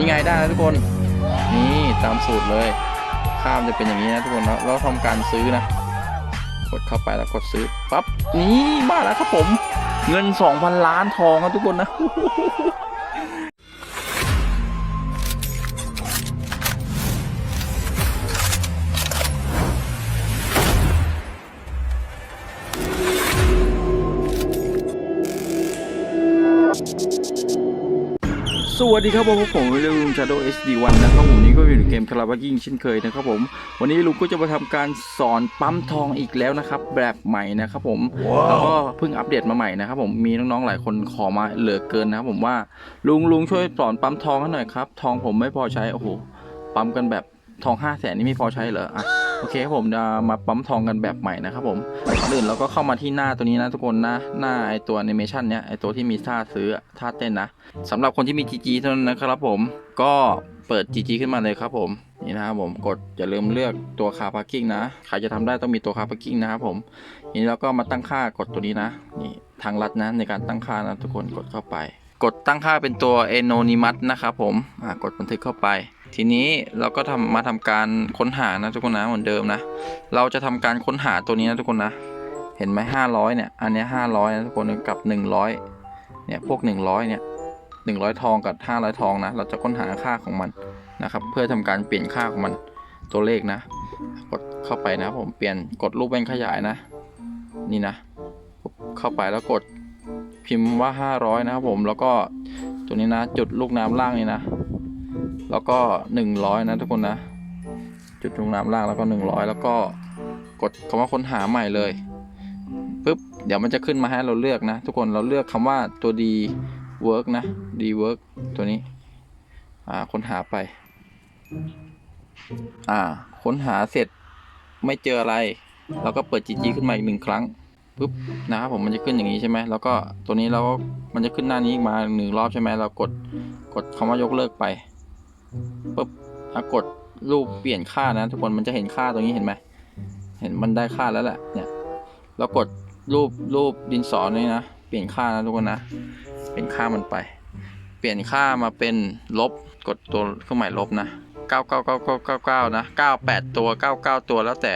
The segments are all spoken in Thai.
นี่ไงได้แล้วทุกคน นี่ตามสูตรเลย ข้ามจะเป็นอย่างนี้นะทุกคนแล้วเราทำการซื้อนะ กดเข้าไปแล้วกดซื้อปั๊บนี่มาแล้วครับผม เงิน 2,000 ล้านทองครับทุกคนนะ สวัสดีครับผมผมเรื่องลุง Shadow HD1 นะครับผมนี้ก็อยู่ในเกมคาราบากิ้งเช่นเคยนะครับผม วันนี้ลุงก็จะมาทำการสอนปั๊มทองอีกแล้วนะครับ แบบใหม่นะครับผม แล้วก็เพิ่งอัปเดตมาใหม่นะครับผมมีน้องๆหลายคนขอมาเหลือเกินนะครับผมว่าลุงลุงช่วยสอนปั๊มทองให้หน่อยครับ ทองผมไม่พอใช้โอ้โหปั๊มกันแบบทอง5 0 0แสนนี่ไม่พอใช้เหรออะ โอเคครับผมจะมาปั๊มทองกันแบบใหม่นะครับผมก่อนอื่นเราก็เข้ามาที่หน้าตัวนี้นะทุกคนนะหน้าไอตัวแอนิเมชันเนี้ยไอตัวที่มีท่าซื้อท่าเต้นนะสำหรับคนที่มี GG เท่านั้นนะครับผมก็เปิด GG ขึ้นมาเลยครับผมนี่นะครับผมกดอย่าลืมเลือกตัวคาพาร์กิ้งนะใครจะทำได้ต้องมีตัวคาพาร์กิ้งนะครับผมทีนี้เราก็มาตั้งค่ากดตัวนี้นะนี่ทางลัดนะในการตั้งค่านะทุกคนกดเข้าไป กดตั้งค่าเป็นตัว Anonymous นะครับผมกดบันทึกเข้าไป ทีนี้เราก็ทำมาทำการค้นหานะทุกคนนะเหมือนเดิมนะ เราจะทำการค้นหาตัวนี้นะทุกคนนะ เห็นไหมห้าร้อยเนี่ย อันนี้ห้าร้อยนะทุกคนกับหนึ่งร้อยเนี่ยพวกหนึ่งร้อยเนี่ยหนึ่งร้อยทองกับห้าร้อยทองนะ เราจะค้นหาค่าของมันนะครับ เพื่อทำการเปลี่ยนค่าของมันตัวเลขนะ กดเข้าไปนะผมเปลี่ยนกดรูปแบงขยายนะ นี่นะปุ๊บเข้าไปแล้วกดพิมพ์ว่าห้าร้อยนะครับผมแล้วก็ตัวนี้นะจุดลูกน้ำล่างนี่นะ แล้วก็หนึ่งร้อยนะทุกคนนะ จุดลูกน้ำล่างแล้วก็หนึ่งร้อยแล้วก็กดคำว่าค้นหาใหม่เลยปุ๊บเดี๋ยวมันจะขึ้นมาให้เราเลือกนะ ทุกคนเราเลือกคำว่าตัวดี work นะ d work ตัวนี้อ่าค้นหาไปอ่าค้นหาเสร็จไม่เจออะไร เราก็เปิด GG ขึ้นมาอีกหนึ่งครั้งปุ๊บนะครับผมมันจะขึ้นอย่างนี้ใช่ไหมแล้วก็ตัวนี้เราก็มันจะขึ้นหน้านี้มาหนึ่งรอบใช่ไหมเรากดกดคำว่ายกเลิกไป ปุ๊บกดรูปเปลี่ยนค่านะ ทุกคนมันจะเห็นค่าตรงนี้เห็นไหมเห็นมันได้ค่าแล้วแหละเนี่ยเรากดรูปรูปดินสอนี่นะเปลี่ยนค่านะทุกคนนะเป็นค่ามันไป เปลี่ยนค่ามาเป็นลบกดตัวเครื่องหมายลบนะ99999นะ98 ตัว 99 ตัวแล้วแต่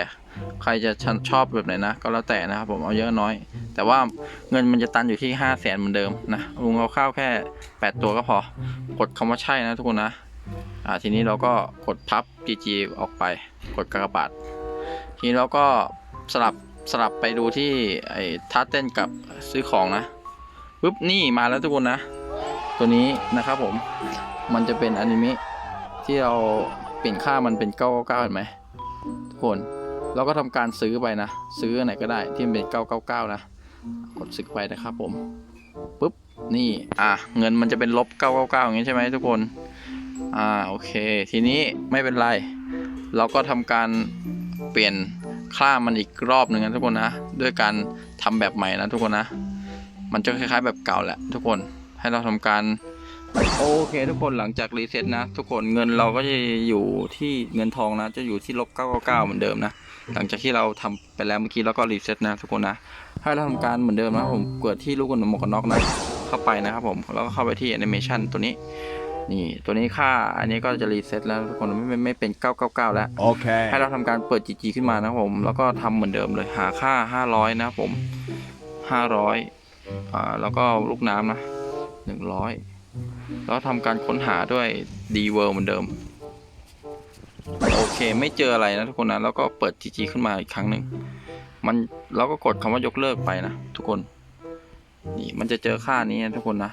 ใครจะชอบแบบไหนนะ ก็แล้วแต่นะครับผมเอาเยอะน้อย แต่ว่าเงินมันจะตันอยู่ที่ 5 0 0แสนเหมือนเดิมนะลุงเอาข้าวแค่ 8 ตัวก็พอกดคำว่าใช่นะทุกคนนะ อ่าทีนี้เราก็กดพับ GG ออกไปกดกากบาททีนี้เราก็สลับสลับไปดูที่ไอ้ท่าเต้นกับซื้อของนะปุ๊บนี่มาแล้วทุกคนนะ ตัวนี้นะครับผมมันจะเป็นอนิเมะที่เราเปลี่ยนค่ามันเป็น 999เห็นไหมทุกคนเราก็ทำการซื้อไปนะ ซื้อไหนก็ได้ที่เป็น 999 นะ กดซื้อไปนะครับผมปุ๊บนี่อะเงินมันจะเป็นลบ 999 อย่างนี้ใช่ไหมทุกคน อ่าโอเค ทีนี้ไม่เป็นไร เราก็ทำการเปลี่ยนค่ามันอีกรอบหนึ่งนะทุกคนนะ ด้วยการทำแบบใหม่นะทุกคนนะ มันจะคล้ายๆแบบเก่าแหละทุกคน ให้เราทำการโอเคทุกคนหลังจากรีเซ็ตนะ ทุกคนเงินเราก็จะอยู่ที่เงินทองนะ จะอยู่ที่ลบ 999 เหมือนเดิมนะ หลังจากที่เราทำไปแล้วเมื่อกี้แล้วก็รีเซ็ตนะ ทุกคนนะ ให้เราทำการเหมือนเดิมนะผมเกิดที่ลูกกระหมวกกันน็อกนะ เข้าไปนะครับผมแล้วก็เข้าไปที่แอนิเมชันตัวนี้ นี่ตัวนี้ค่าอันนี้ก็จะรีเซ็ตแล้วทุกคนไม่ไม่ไม่เป็น 999 แล้ว Okay. ให้เราทำการเปิด GG ขึ้นมานะครับผม แล้วก็ทำเหมือนเดิมเลยหาค่า 500 นะครับผม 500อ่าแล้วก็ลูกน้ำนะ 100 แล้วทำการค้นหาด้วย D World เหมือนเดิม โอเคไม่เจออะไรนะทุกคนนะ แล้วก็เปิด GG ขึ้นมาอีกครั้งหนึ่งมันเราก็กดคำว่ายกเลิกไปนะทุกคน นี่มันจะเจอค่านี้นะทุกคนนะ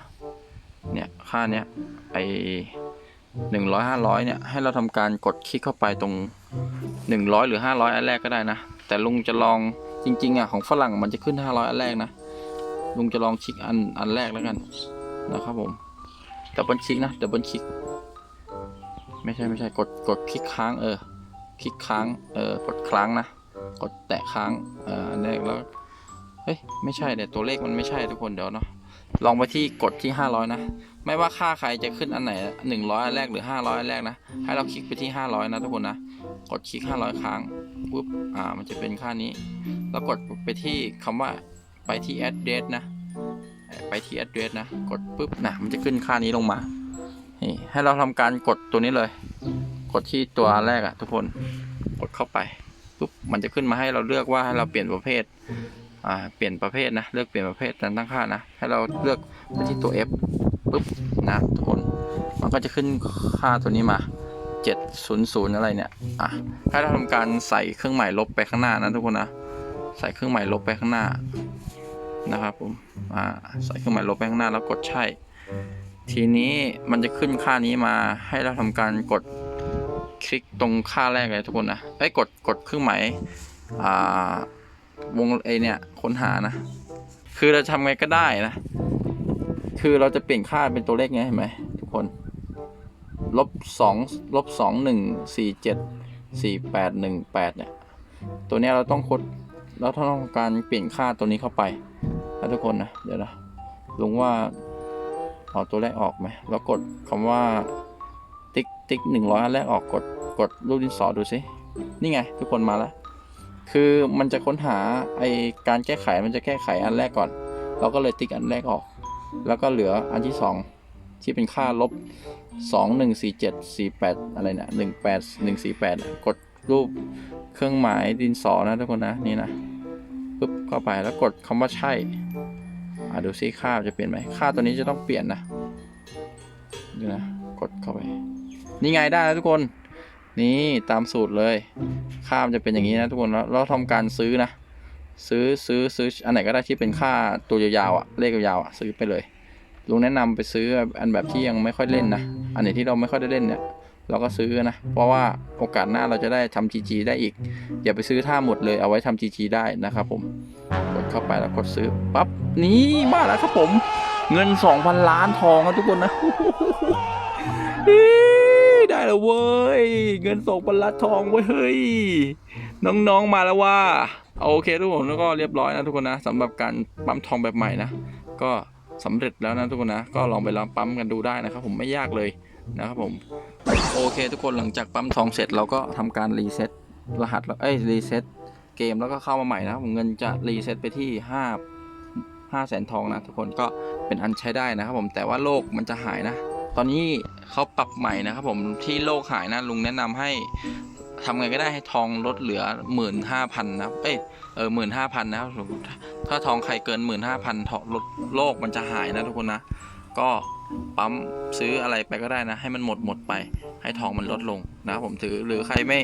เนี่ยค่าเนี้ย ไอหนึ่งร้อยห้าร้อยเนี่ย ให้เราทำการกดคลิกเข้าไปตรงหนึ่งร้อยหรือห้าร้อยอันแรกก็ได้นะ แต่ลุงจะลองจริง ๆอะของฝรั่งมันจะขึ้นห้าร้อยอันแรกนะ ลุงจะลองคลิกอันอันแรกแล้วกันนะครับผมดับเบิลคลิกนะดับเบิลคลิกไม่ใช่ไม่ใช่กดกดคลิกค้างเออคลิกค้างเออกดค้างนะ กดแตะค้างเอออันแรกแล้วเฮ้ยไม่ใช่เดี๋ยวตัวเลขมันไม่ใช่ทุกคนเดี๋ยวเนาะ ลองไปที่กดที่ 500 นะ ไม่ว่าค่าใครจะขึ้นอันไหน 100 อันแรกหรือ 500 อันแรกนะ ให้เราคลิกไปที่ 500 นะทุกคนนะ กดคลิก 500 ครั้งปุ๊บ อ่า มันจะเป็นค่านี้ แล้วกดไปที่คำว่าไปที่ address นะ ไปที่ address นะ กดปุ๊บนะ มันจะขึ้นค่านี้ลงมา นี่ ให้เราทำการกดตัวนี้เลย กดที่ตัวแรกอะทุกคน กดเข้าไปปุ๊บ มันจะขึ้นมาให้เราเลือกว่าให้เราเปลี่ยนประเภท เปลี่ยนประเภทนะ เลือกเปลี่ยนประเภทการตั้งค่านะ ให้เราเลือกไปที่ตัว F ปุ๊บนะทุกคน มันก็จะขึ้นค่าตัวนี้มา 700 อะไรเนี่ย อะ ให้เราทำการใส่เครื่องหมายลบไปข้างหน้านะทุกคนนะ ใส่เครื่องหมายลบไปข้างหน้านะครับผม อ่า ใส่เครื่องหมายลบไปข้างหน้าแล้วกดใช่ ทีนี้มันจะขึ้นค่านี้มา ให้เราทำการกดคลิกตรงค่าแรกเลยทุกคนนะไอ้กดกดเครื่องหมาย อ่า วงไอเนี่ยค้นหานะ คือเราทำไงก็ได้นะ คือเราจะเปลี่ยนค่าเป็นตัวเลขไงเห็นไหมทุกคนลบสองลบสองหนึ่งสี่เจ็ดสี่แปดหนึ่งแปดเนี่ย ตัวเนี้ยเราต้องกดเราต้องการเปลี่ยนค่าตัวนี้เข้าไปนะทุกคนนะเดี๋ยวนะลุงว่าเอาตัวแรกออกไหมแล้วกดคำว่าติ๊กติ๊กหนึ่งร้อยอันแรกออกกดกดรูปดินสอดูสินี่ไง ทุกคนมาแล้ว คือมันจะค้นหาไอการแก้ไขมันจะแก้ไขอันแรกก่อน เราก็เลยติ๊กอันแรกออก แล้วก็เหลืออันที่สองที่เป็นค่าลบสองหนึ่งสี่เจ็ดสี่แปดอะไรเนี่ยหนึ่งแปดหนึ่งสี่แปดกดรูปเครื่องหมายดินสอนะทุกคนนะนี่นะปุ๊บเข้าไปแล้วกดคำว่าใช่อะดูซิค่าจะเปลี่ยนไหมค่าตัวนี้จะต้องเปลี่ยนนะดูนะกดเข้าไป นี่ไงได้แล้วทุกคน นี่ตามสูตรเลย ค่ามันจะเป็นอย่างนี้นะทุกคนแล้วเราทำการซื้อนะ ซื้อซื้อซื้ออันไหนก็ได้ที่เป็นค่าตัวยาวๆอะเลขยาวๆอะซื้อไปเลยลุงแนะนำไปซื้ออันแบบที่ยังไม่ค่อยเล่นนะอันไหนที่เราไม่ค่อยได้เล่นเนี่ยเราก็ซื้อนะ เพราะว่าโอกาสหน้าเราจะได้ทำ GG ได้อีก อย่าไปซื้อท่าหมดเลยเอาไว้ทำ GG ได้นะครับผม กดเข้าไปแล้วกดซื้อปั๊บนี่มาแล้วครับผม เงิน 2,000 ล้านทองนะทุกคนนะ อี้ได้แล้วเว้ย เงิน2,000ล้านทองเว้ยเฮ้ย น้องๆมาแล้วว่า โอเคทุกคนแล้วก็เรียบร้อยนะทุกคนนะสำหรับการปั๊มทองแบบใหม่นะ ก็สำเร็จแล้วนะทุกคนนะ ก็ลองไปลองปั๊มกันดูได้นะครับผมไม่ยากเลยนะครับผม โอเคทุกคนหลังจากปั๊มทองเสร็จเราก็ทำการรีเซ็ตรหัสแล้วเอ้ยรีเซ็ตเกมแล้วก็เข้ามาใหม่นะครับผมเงินจะรีเซ็ตไปที่ 5 5แสนทองนะทุกคนก็เป็นอันใช้ได้นะครับผมแต่ว่าโลกมันจะหายนะ ตอนนี้เขาปรับใหม่นะครับผมที่โลกหายนะลุงแนะนำให้ทำไงก็ได้ให้ทองลดเหลือหมื่นห้าพันนะครับ เอ้ย เออหมื่นห้าพันนะครับถ้าทองใครเกินหมื่นห้าพันทองลดโลกมันจะหายนะทุกคนนะ ก็ปั๊มซื้ออะไรไปก็ได้นะ ให้มันหมดหมดไป ให้ทองมันลดลงนะครับผมถือหรือใครไม่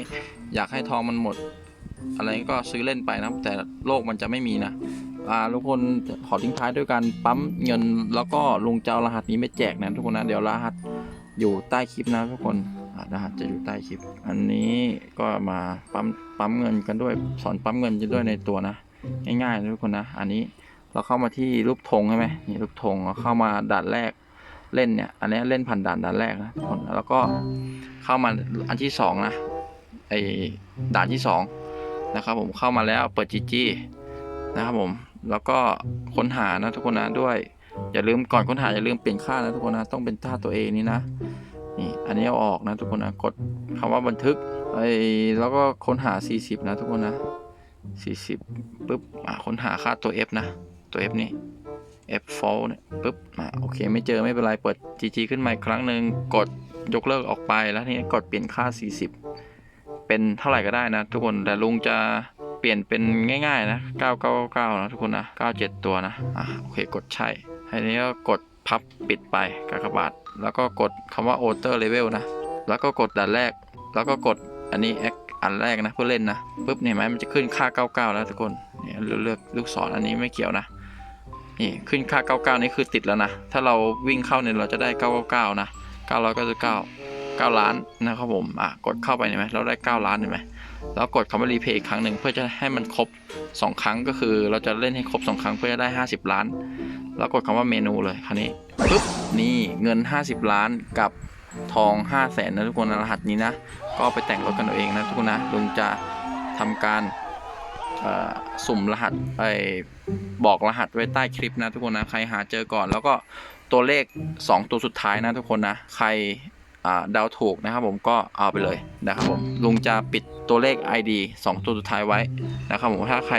อยากให้ทองมันหมด อะไรก็ซื้อเล่นไปนะแต่โลกมันจะไม่มีนะ อ่าทุกคนขอทิ้งท้ายด้วยการปั๊มเงิน แล้วก็ลุงจะเอารหัสนี้ไปแจกนะทุกคนนะเดี๋ยวรหัสอยู่ใต้คลิปนะทุกคนรหัสจะอยู่ใต้คลิป อันนี้ก็มาปั๊มปั๊มเงินกันด้วยสอนปั๊มเงินกันด้วยในตัวนะ ง่ายๆนะทุกคนนะ อันนี้เราเข้ามาที่รูปธงใช่ไหมนี่รูปธงเราเข้ามาด่านแรกเล่นเนี่ยอันนี้เล่นผ่านด่านด่านแรกนะทุกคนแล้วก็เข้ามาอันที่สองนะไอด่านที่สองนะครับผมเข้ามาแล้วเปิดจีจีนะครับผม แล้วก็ค้นหานะทุกคนนะด้วย อย่าลืมก่อนค้นหาอย่าลืมเปลี่ยนค่านะทุกคนนะต้องเป็นท่าตัวเองนี่นะนี่อันนี้เอาออกนะทุกคนนะกดคำว่าบันทึกไอแล้วก็ค้นหา 40 นะทุกคนนะ 40ปุ๊บอ่าค้นหาค่าตัว F นะตัว F นี่ F fall เนี่ยปุ๊บอ่าโอเคไม่เจอไม่เป็นไรเปิด GG ขึ้นมาอีกครั้งหนึ่งกดยกเลิกออกไปแล้วทีนี้กดเปลี่ยนค่า 40 เป็นเท่าไหร่ก็ได้นะ ทุกคนแต่ลุงจะ เปลี่ยนเป็นง่าย ๆ นะ 999 นะทุกคนนะ 97 ตัวนะ อ่าโอเคกดใช่ทีนี้ก็กดพับปิดไปกากบาท แล้วก็กดคำว่า Outer Level นะ แล้วก็กดด่านแรก แล้วก็กดอันนี้ X อันแรกนะเพื่อเล่นนะปุ๊บเนี่ยไหมมันจะขึ้นค่า 99 แล้วทุกคนเนี่ยเลือกลูกศรอันนี้ไม่เกี่ยวนะนี่ขึ้นค่า 99 นี่คือติดแล้วนะ ถ้าเราวิ่งเข้าเนี่ยเราจะได้ 999 นะ 999 9ล้านนะครับผม อะ กดเข้าไปเห็นไหมเราได้ 9 ล้านเห็นไหม แล้วกดคำว่ารีเพย์อีกครั้งหนึ่งเพื่อจะให้มันครบ 2 ครั้งก็คือ เราจะเล่นให้ครบ 2 ครั้งเพื่อจะได้ 50 ล้าน แล้วกดคำว่าเมนูเลยคราวนี้ปุ๊บนี่เงิน 50 ล้านกับทอง 5 0 0แสนนะทุกคนนรหัสนี้นะ ก็ไปแต่งรถกันเอาเองนะทุกคนนะลุงจะทำการสุ่มรหัสไปบอกรหัสไว้ใต้คลิปนะทุกคนนะใครหาเจอก่อน แล้วก็ตัวเลข 2 ตัวสุดท้ายนะทุกคนนะใคร เดาถูกนะครับผมก็เอาไปเลยนะครับผมลุงจะปิดตัวเลข ID 2 ตัวสุดท้ายไว้นะครับผมถ้าใคร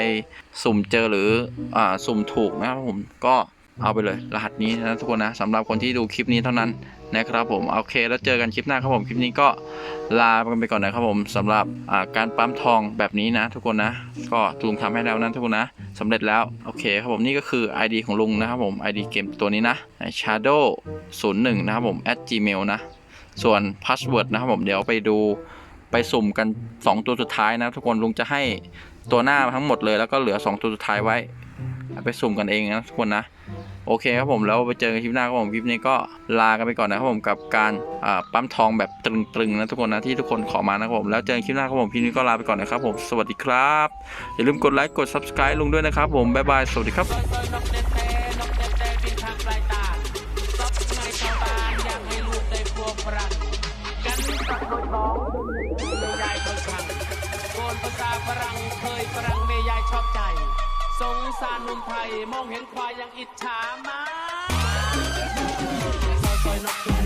สุ่มเจอหรืออสุ่มถูกนะครับผมก็เอาไปเลยรหัสนี้นะทุกคนนะสำหรับคนที่ดูคลิปนี้เท่านั้นนะครับผมโอเคแล้วเจอกันคลิปหน้าครับผมคลิปนี้ก็ลากันไปก่อนนะครับผมสำหรับการปั๊มทองแบบนี้นะ ทุกคนนะ ก็ลุงทำให้แล้วนะทุกคนนะสำเร็จแล้วโอเคครับผมนี่ก็คือ ID ของลุงนะครับผม ID เกมตัวนี้นะ shadow 01 นะครับผม at gmail นะ ส่วน password นะครับผมเดี๋ยวไปดูไปสุ่มกัน 2 ตัวสุดท้ายนะทุกคนลุงจะให้ตัวหน้าทั้งหมดเลยแล้วก็เหลือ 2 ตัวสุดท้ายไว้ ไปสุ่มกันเองนะทุกคนนะ โอเคครับผมแล้วไปเจอกันคลิปหน้าครับผมคลิปนี้ก็ลากันไปก่อนนะครับผมกับการปั๊มทองแบบตรึงๆนะทุกคนนะที่ทุกคนขอมานะครับผมแล้วเจอกันคลิปหน้าครับผมคลิปนี้ก็ลาไปก่อนนะครับผมสวัสดีครับอย่าลืมกดไลค์กด subscribe ลุงด้วยนะครับผมบ๊ายบายสวัสดีครับ สารหนุ่มไทย มองเห็นควายยังอิจฉามาซอยซอยนก